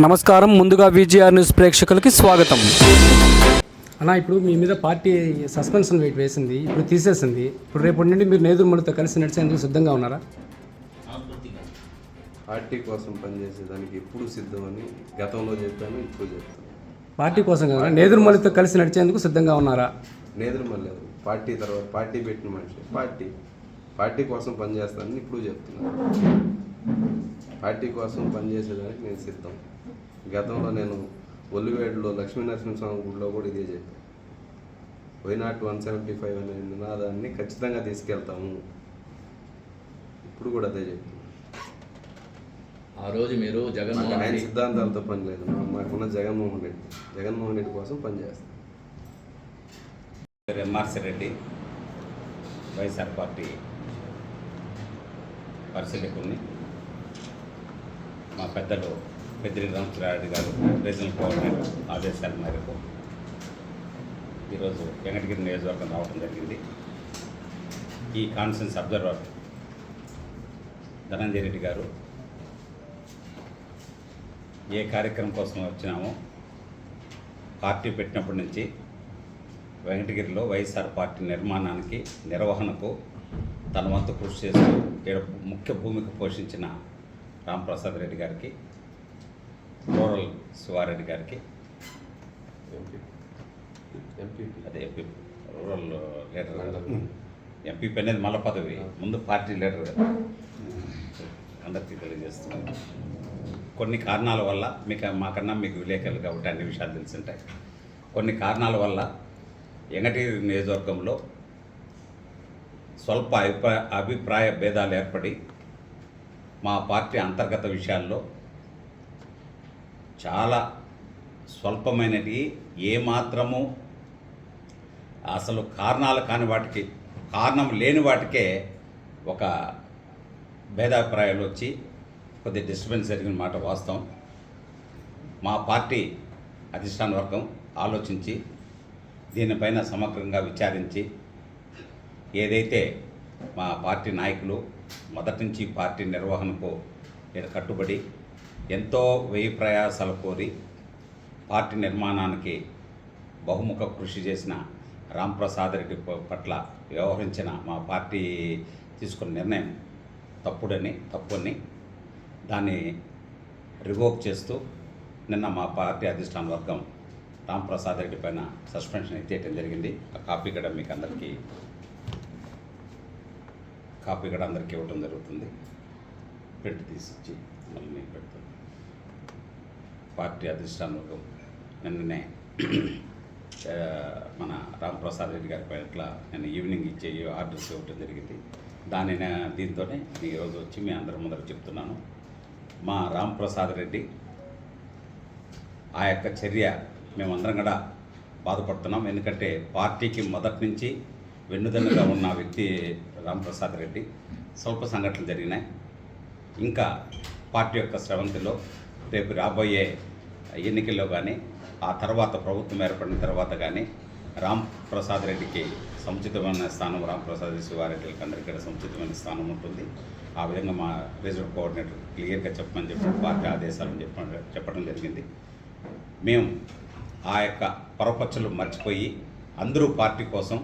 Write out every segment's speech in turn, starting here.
నమస్కారం. ముందుగా VGR news ప్రేక్షకులకి స్వాగతం. అన్న ఇప్పుడు మీ మీద పార్టీ సస్పెన్షన్ వెయిట్ వేసింది ఇప్పుడు తీసేసింది. ఇప్పుడు రేపటి నుండి మీరు నేదురుమలతో కలిసి నడిచేందుకు సిద్ధంగా ఉన్నారా? పార్టీ కోసం పనిచేసేదానికి ఎప్పుడు సిద్ధమని గతంలో చెప్పాను ఇప్పుడు చెప్తాను. పార్టీ కోసం కదా నేదురుమలతో కలిసి నడిచేందుకు సిద్ధంగా ఉన్నారా? నేదురు మళ్ళీ పార్టీ తర్వాత పార్టీ పెట్టిన మనిషి. పార్టీ. పార్టీ కోసం పనిచేస్తానని ఇప్పుడు చెప్తున్నాను పార్టీ కోసం పనిచేసేదానికి నేను సిద్ధం. గతంలో నేను ఒల్లివేడులో లక్ష్మీ నరసింహస్వామి గుడిలో కూడా ఇదే చెప్పాను why not one seventy five అనే నినాదాన్ని ఖచ్చితంగా తీసుకెళ్తాము. ఇప్పుడు కూడా అదే చెప్తున్నాను ఆ రోజు మీరు జగన్మోహన్ ఆయన సిద్ధాంతాలతో పని లేదు. మాకున్న జగన్మోహన్ రెడ్డి. జగన్మోహన్ రెడ్డి కోసం పనిచేస్తాం ఎంఆర్సి రెడ్డి. వైఎస్ఆర్ పార్టీ పరిశీలకుని మా పెద్దలు పెద్దిరి రామచంద్రారెడ్డి గారు రీజనల్ గవర్నమెంట్ ఆదేశాల మేరకు ఈరోజు వెంకటగిరి నియోజకవర్గం రావడం జరిగింది. ఈ కాన్ఫరెన్స్ అబ్జర్వర్ ధనంజయ రెడ్డి గారు ఏ కార్యక్రమం కోసం వచ్చినామో పార్టీ పెట్టినప్పటి నుంచి వెంకటగిరిలో వైఎస్ఆర్ పార్టీ నిర్మాణానికి నిర్వహణకు తన వంతు కృషి చేస్తూ ముఖ్య భూమిక పోషించిన రాంప్రసాద్ రెడ్డి గారికి రూరల్ శివారెడ్డి గారికి. అదే ఎంపీ. Rural leader. ఎంపీపీ అనేది మల్ల పదవి. ముందు పార్టీ లీడర్. అందరికీ తెలియజేస్తున్నాను. కొన్ని కారణాల వల్ల మీకు మాకన్నా మీకు విలేకరులు కాబట్టి అన్ని విషయాలు తెలిసింటాయి. కొన్ని కారణాల వల్ల ఎంగటిగిరి నియోజకవర్గంలో స్వల్ప అభిప్రాయ అభిప్రాయ భేదాలు ఏర్పడి మా పార్టీ అంతర్గత విషయాల్లో చాలా స్వల్పమైనవి ఏమాత్రము అసలు కారణాలు కాని వాటికి కారణం లేని వాటికే ఒక భేదాభిప్రాయాలు వచ్చి కొద్ది డిస్టర్బెన్స్ జరిగిన మాట వాస్తవం. మా పార్టీ అధిష్టాన వర్గం ఆలోచించి దీనిపైన సమగ్రంగా విచారించి ఏదైతే మా పార్టీ నాయకులు మొదటి నుంచి పార్టీ నిర్వహణకు ఈడ కట్టుబడి ఎంతో వ్యయ ప్రయాసాలు కోరి పార్టీ నిర్మాణానికి బహుముఖ కృషి చేసిన రాంప్రసాద్ రెడ్డి ప- పట్ల వ్యవహరించిన మా పార్టీ తీసుకున్న నిర్ణయం తప్పుడని తప్పుని దాన్ని రివోక్ చేస్తూ నిన్న మా పార్టీ అధిష్టాన వర్గం రాంప్రసాద్ రెడ్డి పైన సస్పెన్షన్ ఎత్తేయటం జరిగింది. ఆ కాపీ కూడా మీకు అందరికీ కాపీ కూడా అందరికీ ఇవ్వటం జరుగుతుంది. ప్రింట్ తీసిచ్చి మళ్ళీ నేను పెడతాను. పార్టీ అధిష్టాన వర్గం నిన్ననే మన రామప్రసాద్ రెడ్డి గారి పట్ల నేను ఈవినింగ్ ఇచ్చే ఆర్డర్స్ ఇవ్వటం జరిగింది. దాని దీంతోనే ఈరోజు వచ్చి మీ అందరి ముందర చెప్తున్నాను. మా రామప్రసాద్ రెడ్డి ఆ యొక్క చర్య మేమందరం కూడా బాధపడుతున్నాం. ఎందుకంటే పార్టీకి మొదటి నుంచి వెన్నుదన్నుగా ఉన్న వ్యక్తి రామప్రసాద్ రెడ్డి. స్వల్ప సంఘటనలు జరిగినాయి. ఇంకా పార్టీ యొక్క స్రవంతిలో రేపు రాబోయే ఎన్నికల్లో కానీ ఆ తర్వాత ప్రభుత్వం ఏర్పడిన తర్వాత కానీ రామ్ ప్రసాద్ రెడ్డికి సముచితమైన స్థానం రామ్ ప్రసాద్ శివారెడ్డికి అందరికీ కూడా సముచితమైన స్థానం ఉంటుంది. ఆ విధంగా మా రిజర్వ్ కోఆర్డినేటర్ క్లియర్గా చెప్పమని చెప్పి పార్టీ ఆదేశాలను చెప్ప చెప్పడం జరిగింది. మేము ఆ యొక్క పరపచ్చలు మర్చిపోయి అందరూ పార్టీ కోసం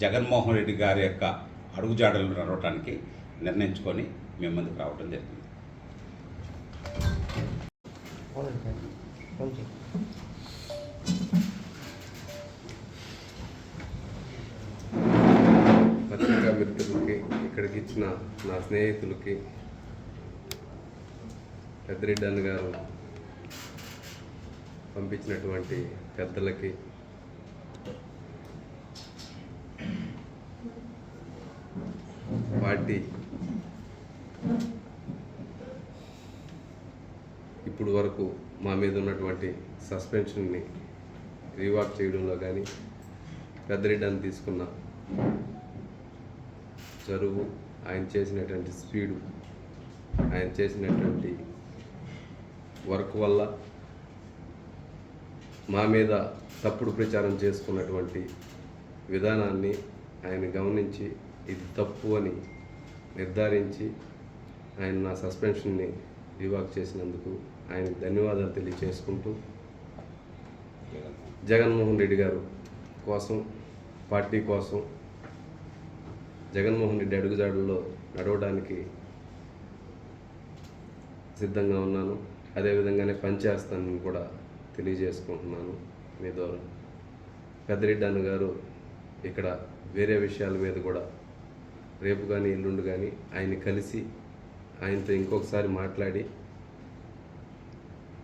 జగన్మోహన్ రెడ్డి గారి యొక్క అడుగుజాడలు నడవటానికి నిర్ణయించుకొని మేము ముందుకు రావడం జరిగింది. పత్రికా మిత్రులకి ఇక్కడికి ఇచ్చిన నా స్నేహితులకి పెద్దరెడ్డి అన్న గారు పంపించినటువంటి పెద్దలకి పార్టీ ఇప్పుడు వరకు మా మీద ఉన్నటువంటి సస్పెన్షన్ని రీవాక్ చేయడంలో కానీ పెద్దరెడ్డి తీసుకున్న చరువు ఆయన చేసినటువంటి స్పీడు ఆయన చేసినటువంటి వర్క్ వల్ల మా మీద తప్పుడు ప్రచారం చేసుకున్నటువంటి విధానాన్ని ఆయన గమనించి ఇది తప్పు అని నిర్ధారించి ఆయన నా సస్పెన్షన్ని రివాక్ చేసినందుకు ఆయనకు ధన్యవాదాలు తెలియచేసుకుంటూ జగన్మోహన్ రెడ్డి గారు కోసం పార్టీ కోసం జగన్మోహన్ రెడ్డి అడుగుజాడల్లో నడవడానికి సిద్ధంగా ఉన్నాను. అదేవిధంగానే పనిచేస్తానని కూడా తెలియజేసుకుంటున్నాను. మీ ద్వారా. పెద్దరెడ్డి అన్న గారు ఇక్కడ వేరే విషయాల మీద కూడా రేపు కానీ ఎల్లుండి కానీ ఆయన్ని కలిసి ఆయనతో ఇంకొకసారి మాట్లాడి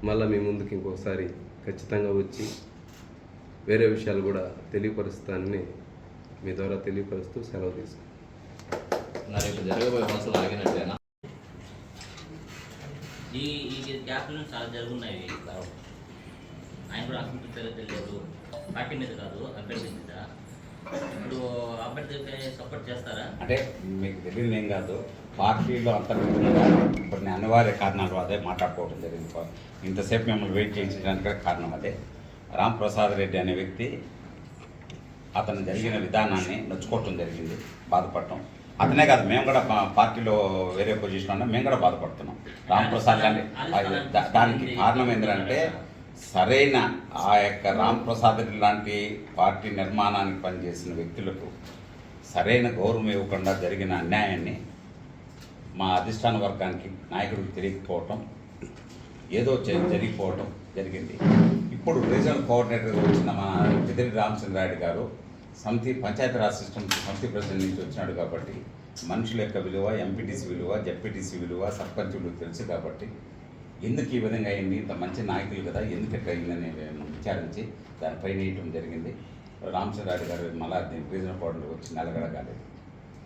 మళ్ళీ మీ ముందుకు ఇంకొకసారి ఖచ్చితంగా వచ్చి వేరే విషయాలు కూడా తెలియపరుస్తానని మీ ద్వారా తెలియపరుస్తూ సెలవు తీసుకుంటాను నా రేపు జరగబోయే మనసులు ఆగినట్టేనా? ఈ ఈ గ్యాప్లు చాలా జరుగున్నాయి ఆయన కూడా అసంతృప్తిగా తెలియదు పార్టీ మీద కాదు అభ్యర్థి మీద. ఇప్పుడు అభ్యర్థికి సపోర్ట్ చేస్తారా? అంటే మీకు తెలియదు ఏం కాదు. పార్టీలో అంతర్గతంగా కొన్ని అనివార్య కారణాలు అదే మాట్లాడుకోవడం జరిగింది. ఇంతసేపు మిమ్మల్ని వెయిట్ చేయించడానికి కారణం అదే. రామ్ ప్రసాద్ రెడ్డి అనే వ్యక్తి అతను జరిగిన విధానాన్ని నొచ్చుకోవటం జరిగింది. బాధపడటం. అతనే కాదు మేము కూడా పార్టీలో వేరే పొజిషన్ ఉన్నా. మేము కూడా బాధపడుతున్నాం. రామ్ ప్రసాద్ గారిని దానికి కారణం ఏంటంటే సరైన ఆ యొక్క రామ్ ప్రసాద్ రెడ్డి లాంటి పార్టీ నిర్మాణానికి పనిచేసిన వ్యక్తులకు సరైన గౌరవం ఇవ్వకుండా జరిగిన అన్యాయాన్ని మా అధిష్టాన వర్గానికి నాయకుడికి తెలియకపోవటం ఏదో జరిగిపోవటం జరిగింది. ఇప్పుడు రీజనల్ కోఆర్డినేటర్ వచ్చిన మన పెద్దిరి రామచంద్రారెడ్డి గారు సమితి పంచాయతీరాజ్ సిస్టమ్ సమితి ప్రెసిడెంట్ నుంచి వచ్చినాడు కాబట్టి మనుషుల యొక్క విలువ ఎంపీటీసీ విలువ జెడ్పీటీసీ విలువ సర్పంచ్ విలువ తెలుసు కాబట్టి ఎందుకు ఈ విధంగా అయింది? ఇంత మంచి నాయకులు కదా ఎందుకు ఎట్లా అయిందని మేము విచారించి దానిపైన వేయటం జరిగింది. రామచంద్రారెడ్డి గారు మళ్ళా దీని రీజన్ కోఆర్డినేటర్ వచ్చి నెలగడ కాలేదు.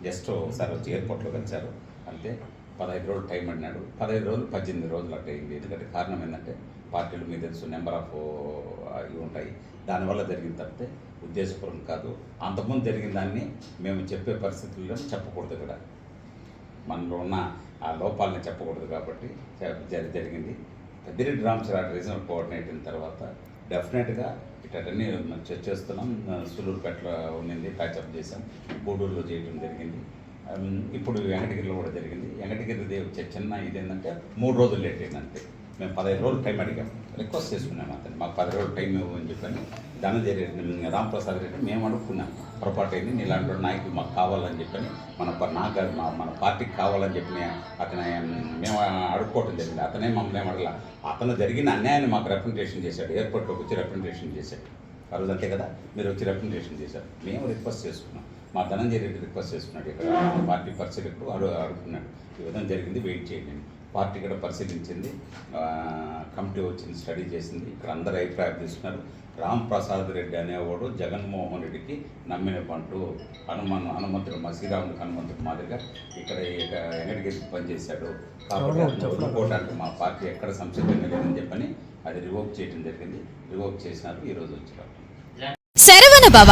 జస్ట్ ఒకసారి వచ్చి ఎయిర్పోర్ట్లో కలిశారు. అంతే. పదహైదు రోజులు టైం అడినాడు పదహైదు రోజులు పద్దెనిమిది రోజులు అట్ట అయింది. ఎందుకంటే కారణం ఏంటంటే పార్టీలు మీ తెలుసు నెంబర్ ఆఫ్ ఇవి ఉంటాయి. దానివల్ల జరిగిన తప్పితే ఉద్దేశపూర్వం కాదు. అంతకుముందు జరిగిన దాన్ని మేము చెప్పే పరిస్థితుల్లో చెప్పకూడదు ఇక్కడ. మనలో ఉన్న ఆ లోపాలని చెప్పకూడదు కాబట్టి జరి- జరిగింది. పెద్దిరెడ్డి రామచంద్ర రీజనల్ కోఆర్డినేట్ అయిన తర్వాత డెఫినెట్గా ఇటన్నీ మనం చర్చ చేస్తున్నాం. సులూరుపేటలో ఉండింది ప్యాచప్ చేసాం గూడూరులో చేయడం జరిగింది. ఇప్పుడు వెంకటగిరిలో కూడా జరిగింది. వెంకటగిరిది చిన్న ఇది ఏంటంటే మూడు రోజులు లేట్ అయిందంటే మేము పదహైదు రోజులు టైం అడిగాం. రిక్వెస్ట్ చేసుకున్నాం అతను మాకు పది రోజులు టైం అని చెప్పని ధనంజయ రెడ్డి రామప్రసాద్ రెడ్డి మేము అడుక్కున్నాం. పొరపాటు అయింది నీలాంటి నాయకులు మాకు కావాలని చెప్పని మన ప- నాకు మా మన పార్టీకి కావాలని చెప్పిన అతను మేము అడుక్కోవటం జరిగింది. అతనే మమ్మల్ని అడగల. అతను జరిగిన అన్యాయాన్ని మాకు రిప్రజెంటేషన్ చేశాడు. ఎయిర్పోర్ట్లోకి వచ్చి రిప్రజెంటేషన్ చేశాడు. ఆ రోజు అంతే కదా? మీరు వచ్చి రిప్రజెంటేషన్ చేశారు. మేము రిక్వెస్ట్ చేసుకున్నాం. మా ధనంజయ రెడ్డి రిక్వెస్ట్ చేసుకున్నాడు. ఇక్కడ పార్టీ పరిశీలకుడు అడు అడుగుతున్నాడు ఈ విధంగా జరిగింది. వెయిట్ చేయండి పార్టీ కూడా పరిశీలించింది. ఆ, కమిటీ వచ్చింది స్టడీ చేసింది. ఇక్కడ అందరు అభిప్రాయం తీసుకున్నారు రామ్ ప్రసాద్ రెడ్డి అనేవాడు జగన్మోహన్ రెడ్డికి నమ్మిన పంటు హనుమాన్ హనుమంతుడు మా శ్రీరాముడు హనుమంతుడు మాదిరిగా ఇక్కడ ఇక వెంకటగిరికి పనిచేశాడు. కాబట్టి వదులుకోవడానికి మా పార్టీ ఎక్కడ సంసిద్ధంగా లేదని చెప్పని అది రివోక్ చేయడం జరిగింది. రివోక్ చేసినారు ఈరోజు వచ్చారు Saravana Bhava